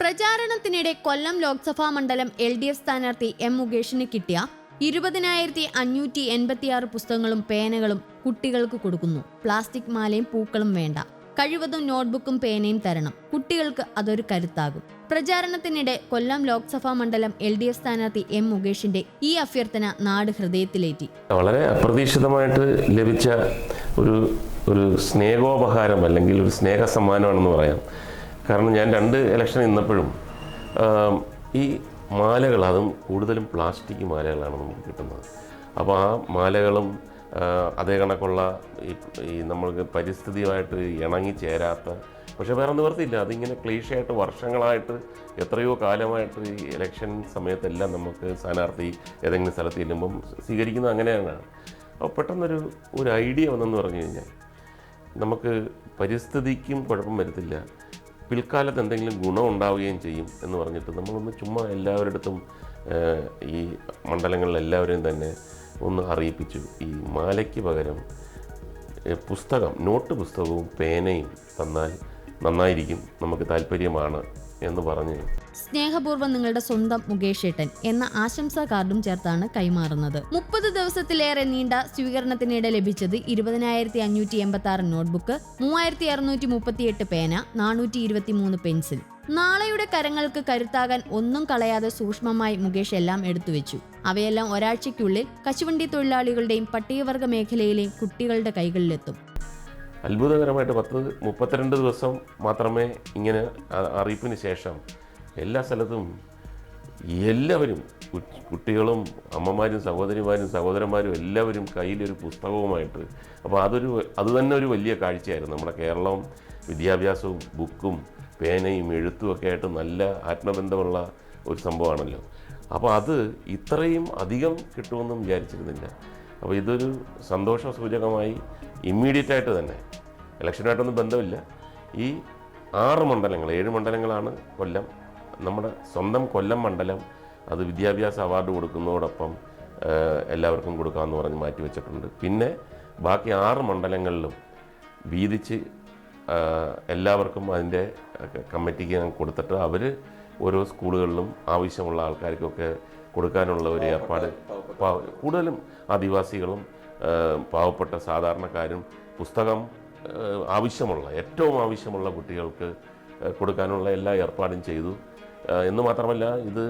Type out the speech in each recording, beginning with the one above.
പ്രചാരണത്തിനിടെ കൊല്ലം ലോക്സഭാ മണ്ഡലം L D F സ്ഥാനാർത്ഥി M മുകേഷിന് കിട്ടിയ ഇരുപതിനായിരത്തി അഞ്ഞൂറ്റി എൺപത്തിയാറ് പുസ്തകങ്ങളും പേനകളും കുട്ടികൾക്ക് കൊടുക്കുന്നു. പ്ലാസ്റ്റിക് മാലയും പൂക്കളും വേണ്ട. കഴിവതും നോട്ട്ബുക്കും പേനയും തരണം. കുട്ടികൾക്ക് അതൊരു കരുത്താകും. പ്രചാരണത്തിനിടെ കൊല്ലം ലോക്സഭാ മണ്ഡലം എൽ ഡി എഫ് സ്ഥാനാർത്ഥി എം മുകേഷിന്റെ ഈ അഭ്യർത്ഥന നാട് ഹൃദയത്തിലേറ്റി. വളരെ അപ്രതീക്ഷിതമായിട്ട് ലഭിച്ച ഒരു ഒരു സ്നേഹോപഹാരം അല്ലെങ്കിൽ ഒരു സ്നേഹ സമ്മാനമാണെന്ന് പറയാം. കാരണം ഞാൻ രണ്ട് ഇലക്ഷൻ നിന്നപ്പോഴും ഈ മാലകൾ അതും കൂടുതലും പ്ലാസ്റ്റിക് മാലകളാണ് നമുക്ക് കിട്ടുന്നത്. അപ്പോൾ ആ മാലകളും അതേ കണക്കുള്ള ഈ നമ്മൾക്ക് പരിസ്ഥിതിയുമായിട്ട് ഇണങ്ങി ചേരാത്ത പക്ഷേ വേറെ നിവർത്തിയില്ല അതിങ്ങനെ ക്ലീഷയായിട്ട് വർഷങ്ങളായിട്ട് എത്രയോ കാലമായിട്ട് ഈ ഇലക്ഷൻ സമയത്തെല്ലാം നമുക്ക് സ്ഥാനാർത്ഥി ഏതെങ്കിലും സ്ഥലത്ത് ചെല്ലുമ്പം സ്വീകരിക്കുന്നത് അങ്ങനെയാണ്. അപ്പോൾ പെട്ടെന്നൊരു ഒരു ഐഡിയ വന്നെന്ന് പറഞ്ഞു കഴിഞ്ഞാൽ നമുക്ക് പരിസ്ഥിതിക്കും കുഴപ്പം വരത്തില്ല. പിൽക്കാലത്ത് എന്തെങ്കിലും ഗുണം ഉണ്ടാവുകയും ചെയ്യും എന്ന് പറഞ്ഞിട്ട് നമ്മളൊന്ന് ചുമ്മാ എല്ലാവരിടത്തും ഈ മണ്ഡലങ്ങളിൽ എല്ലാവരെയും തന്നെ ഒന്ന് അറിയിപ്പിച്ചു. ഈ മാലയ്ക്ക് പകരം പുസ്തകം നോട്ട് പുസ്തകവും പേനയും തന്നാൽ നന്നായിരിക്കും നമുക്ക് താല്പര്യമാണ്. എന്ന് പറഞ്ഞു. സ്നേഹപൂർവം നിങ്ങളുടെ സ്വന്തം മുകേഷ് ഏട്ടൻ എന്ന ആശംസാ കാർഡും ചേർത്താണ് കൈമാറുന്നത്. മുപ്പത് ദിവസത്തിലേറെ നീണ്ട സ്വീകരണത്തിനിടെ ലഭിച്ചത് ഇരുപതിനായിരത്തി അഞ്ഞൂറ്റി എൺപത്തി ആറ് നോട്ട്ബുക്ക് മൂവായിരത്തി അറുന്നൂറ്റി മുപ്പത്തിയെട്ട് പേന നാനൂറ്റി ഇരുപത്തി മൂന്ന് പെൻസിൽ. നാളെയുടെ കരങ്ങൾക്ക് കരുത്താകാൻ ഒന്നും കളയാതെ സൂക്ഷ്മമായി മുകേഷ് എല്ലാം എടുത്തുവെച്ചു അവയെല്ലാം ഒരാഴ്ചയ്ക്കുള്ളിൽ കശുവണ്ടി തൊഴിലാളികളുടെയും പട്ടികവർഗ മേഖലയിലെയും കുട്ടികളുടെ കൈകളിലെത്തും. അത്ഭുതകരമായിട്ട് പത്ത് മുപ്പത്തിരണ്ട് ദിവസം മാത്രമേ ഇങ്ങനെ അറിയിപ്പിന് ശേഷം എല്ലാ സ്ഥലത്തും എല്ലാവരും കുട്ടികളും അമ്മമാരും സഹോദരിമാരും സഹോദരന്മാരും എല്ലാവരും കയ്യിലൊരു പുസ്തകവുമായിട്ട്. അപ്പോൾ അതൊരു അത് തന്നെ ഒരു വലിയ കാഴ്ചയായിരുന്നു. നമ്മുടെ കേരളം വിദ്യാഭ്യാസവും ബുക്കും പേനയും എഴുത്തും ഒക്കെ ആയിട്ട് നല്ല ആത്മബന്ധമുള്ള ഒരു സംഭവമാണല്ലോ. അപ്പോൾ അത് ഇത്രയും അധികം കിട്ടുമെന്നും വിചാരിച്ചിരുന്നില്ല. അപ്പോൾ ഇതൊരു സന്തോഷ സൂചകമായി ഇമ്മീഡിയറ്റ് ആയിട്ട് തന്നെ ഇലക്ഷനായിട്ടൊന്നും ബന്ധമില്ല. ഈ ആറ് മണ്ഡലങ്ങൾ ഏഴ് മണ്ഡലങ്ങളാണ് കൊല്ലം. നമ്മുടെ സ്വന്തം കൊല്ലം മണ്ഡലം അത് വിദ്യാഭ്യാസ അവാർഡ് കൊടുക്കുന്നതോടൊപ്പം എല്ലാവർക്കും കൊടുക്കാമെന്ന് പറഞ്ഞ് മാറ്റി വെച്ചിട്ടുണ്ട്. പിന്നെ ബാക്കി ആറ് മണ്ഡലങ്ങളിലും വീതിച്ച് എല്ലാവർക്കും അതിന്റെ കമ്മിറ്റിക്ക് കൊടുത്തിട്ട് അവർ ഓരോ സ്കൂളുകളിലും ആവശ്യമുള്ള ആൾക്കാർക്കൊക്കെ കൊടുക്കാനുള്ള ഒരു ഏർപ്പാട് കൂടുതലും ആദിവാസികളും പാവപ്പെട്ട സാധാരണക്കാരും പുസ്തകം ആവശ്യമുള്ള ഏറ്റവും ആവശ്യമുള്ള കുട്ടികൾക്ക് കൊടുക്കാനുള്ള എല്ലാ ഏർപ്പാടും ചെയ്തു. എന്ന് മാത്രമല്ല ഇത്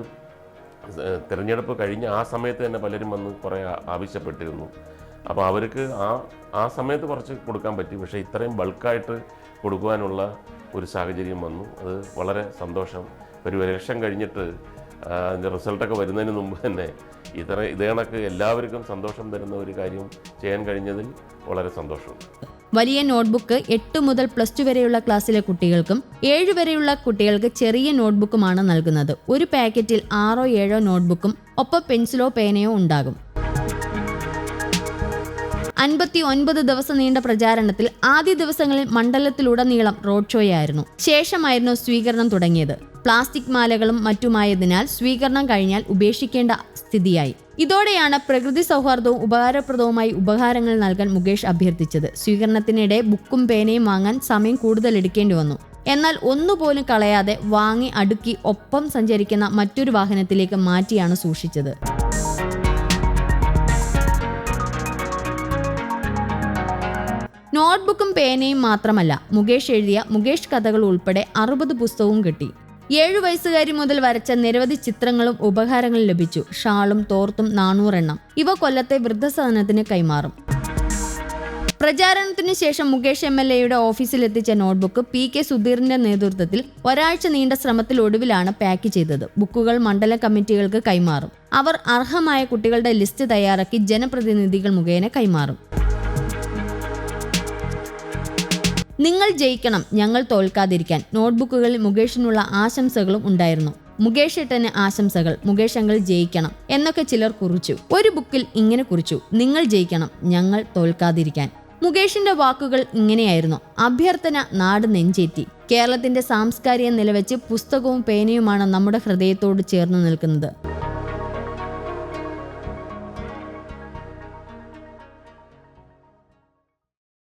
തിരഞ്ഞെടുപ്പ് കഴിഞ്ഞ് ആ സമയത്ത് തന്നെ പലരും വന്ന് കുറേ ആവശ്യപ്പെട്ടിരുന്നു. അപ്പോൾ അവർക്ക് ആ ആ സമയത്ത് കുറച്ച് കൊടുക്കാൻ പറ്റി. പക്ഷേ ഇത്രയും ബൾക്കായിട്ട് കൊടുക്കുവാനുള്ള ഒരു സാഹചര്യം വന്നു. അത് വളരെ സന്തോഷം. ഒരു ഇലക്ഷൻ കഴിഞ്ഞിട്ട് അതിന്റെ റിസൾട്ടൊക്കെ വരുന്നതിന് മുമ്പ് തന്നെ ഇത്ര ഇതേ കണക്ക് എല്ലാവർക്കും സന്തോഷം തരുന്ന ഒരു കാര്യം ചെയ്യാൻ കഴിഞ്ഞതിൽ വളരെ സന്തോഷമുണ്ട്. വലിയ നോട്ട്ബുക്ക് എട്ട് മുതൽ പ്ലസ് ടു വരെയുള്ള ക്ലാസ്സിലെ കുട്ടികൾക്കും ഏഴ് വരെയുള്ള കുട്ടികൾക്ക് ചെറിയ നോട്ട്ബുക്കുമാണ് നൽകുന്നത്. ഒരു പാക്കറ്റിൽ ആറോ ഏഴോ നോട്ട്ബുക്കും ഒപ്പം പെൻസിലോ പേനയോ ഉണ്ടാകും. അൻപത്തി ഒൻപത് ദിവസം നീണ്ട പ്രചാരണത്തിൽ ആദ്യ ദിവസങ്ങളിൽ മണ്ഡലത്തിലുടനീളം റോഡ് ഷോയായിരുന്നു. ശേഷമായിരുന്നു സ്വീകരണം തുടങ്ങിയത്. പ്ലാസ്റ്റിക് മാലകളും മറ്റുമായതിനാൽ സ്വീകരണം കഴിഞ്ഞാൽ ഉപേക്ഷിക്കേണ്ട സ്ഥിതിയായി. ഇതോടെയാണ് പ്രകൃതി സൗഹാർദ്ദവും ഉപകാരപ്രദവുമായി ഉപഹാരങ്ങൾ നൽകാൻ മുകേഷ് അഭ്യർത്ഥിച്ചത്. സ്വീകരണത്തിനിടെ ബുക്കും പേനയും വാങ്ങാൻ സമയം കൂടുതൽ എടുക്കേണ്ടി വന്നു. എന്നാൽ ഒന്നുപോലും കളയാതെ വാങ്ങി അടുക്കി ഒപ്പം സഞ്ചരിക്കുന്ന മറ്റൊരു വാഹനത്തിലേക്ക് മാറ്റിയാണ് സൂക്ഷിച്ചത്. നോട്ട്ബുക്കും പേനയും മാത്രമല്ല മുകേഷ് എഴുതിയ മുകേഷ് കഥകൾ ഉൾപ്പെടെ അറുപത് പുസ്തകവും കിട്ടി. ഏഴു വയസ്സുകാരി മുതൽ വരച്ച നിരവധി ചിത്രങ്ങളും ഉപഹാരങ്ങളും ലഭിച്ചു. ഷാളും തോർത്തും നാനൂറെണ്ണം. ഇവ കൊല്ലത്തെ വൃദ്ധസദനത്തിന് കൈമാറും. പ്രചാരണത്തിന് ശേഷം മുകേഷ് എം എൽ എയുടെ ഓഫീസിലെത്തിച്ച നോട്ട്ബുക്ക് പി കെ സുധീറിന്റെ നേതൃത്വത്തിൽ ഒരാഴ്ച നീണ്ട ശ്രമത്തിൽ ഒടുവിലാണ് പാക്ക് ചെയ്തത്. ബുക്കുകൾ മണ്ഡല കമ്മിറ്റികൾക്ക് കൈമാറും. അവർ അർഹമായ കുട്ടികളുടെ ലിസ്റ്റ് തയ്യാറാക്കി ജനപ്രതിനിധികൾ മുഖേന കൈമാറും. നിങ്ങൾ ജയിക്കണം ഞങ്ങൾ തോൽക്കാതിരിക്കാൻ. നോട്ട്ബുക്കുകളിൽ മുകേഷിനുള്ള ആശംസകളും ഉണ്ടായിരുന്നു. മുകേഷ് ഏട്ടന് ആശംസകൾ മുകേഷ് അങ്ങൾ ജയിക്കണം എന്നൊക്കെ ചിലർ കുറിച്ചു. ഒരു ബുക്കിൽ ഇങ്ങനെ കുറിച്ചു നിങ്ങൾ ജയിക്കണം ഞങ്ങൾ തോൽക്കാതിരിക്കാൻ. മുകേഷിന്റെ വാക്കുകൾ ഇങ്ങനെയായിരുന്നു. അഭ്യർത്ഥന നാട് നെഞ്ചേറ്റി. കേരളത്തിന്റെ സാംസ്കാരിക നിലവെച്ച് പുസ്തകവും പേനയുമാണ് നമ്മുടെ ഹൃദയത്തോട് ചേർന്ന് നിൽക്കുന്നത്.